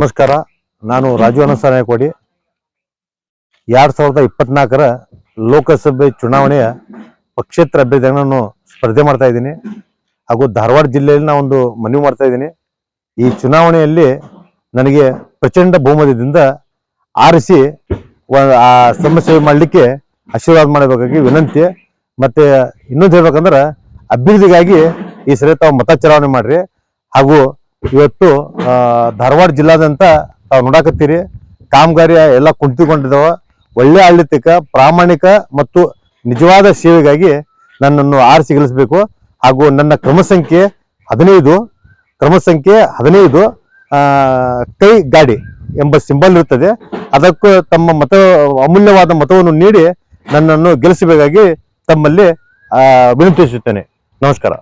ನಮಸ್ಕಾರ. ನಾನು ರಾಜು ಕೋಡಿ ಎರಡ್ ಸಾವಿರದ ಇಪ್ಪತ್ನಾಲ್ಕರ ಲೋಕಸಭೆ ಚುನಾವಣೆಯ ಪಕ್ಷೇತರ ಅಭ್ಯರ್ಥಿಯನ್ನು ನಾನು ಸ್ಪರ್ಧೆ ಮಾಡ್ತಾ ಇದ್ದೀನಿ. ಹಾಗೂ ಧಾರವಾಡ ಜಿಲ್ಲೆಯಲ್ಲಿ ನಾ ಒಂದು ಮನವಿ ಮಾಡ್ತಾ ಇದ್ದೀನಿ. ಈ ಚುನಾವಣೆಯಲ್ಲಿ ನನಗೆ ಪ್ರಚಂಡ ಬಹುಮತದಿಂದ ಆರಿಸಿ ಆ ಸಮಸ್ಯೆ ಮಾಡಲಿಕ್ಕೆ ಆಶೀರ್ವಾದ ಮಾಡಬೇಕಾಗಿ ವಿನಂತಿ. ಮತ್ತೆ ಇನ್ನೊಂದು ಹೇಳ್ಬೇಕಂದ್ರೆ ಅಭಿವೃದ್ಧಿಗಾಗಿ ಈ ಸರಿ ತಾವು ಮತ ಚಲಾವಣೆ ಮಾಡ್ರಿ. ಹಾಗೂ ಇವತ್ತು ಧಾರವಾಡ ಜಿಲ್ಲಾದಂತ ತಾವು ನೋಡಾಕತ್ತೀರಿ ಕಾಮಗಾರಿ ಎಲ್ಲ ಕುಂಠಿತಗೊಂಡಿದ್ದಾವ ಒಳ್ಳೆ ಆಡಳಿತಕ್ಕ, ಪ್ರಾಮಾಣಿಕ ಮತ್ತು ನಿಜವಾದ ಸೇವೆಗಾಗಿ ನನ್ನನ್ನು ಆರಿಸಿ ಗೆಲ್ಲಿಸಬೇಕು ಹಾಗೂ ನನ್ನ ಕ್ರಮ ಸಂಖ್ಯೆ ಹದಿನೈದು, ಕ್ರಮ ಸಂಖ್ಯೆ ಹದಿನೈದು ಕೈ ಗಾಡಿ ಎಂಬ ಸಿಂಬಲ್ ಇರುತ್ತದೆ ಅದಕ್ಕೂ ತಮ್ಮ ಮತ, ಅಮೂಲ್ಯವಾದ ಮತವನ್ನು ನೀಡಿ ನನ್ನನ್ನು ಗೆಲ್ಲಿಸಬೇಕಾಗಿ ತಮ್ಮಲ್ಲಿ ವಿನಂತಿಸುತ್ತೇನೆ. ನಮಸ್ಕಾರ.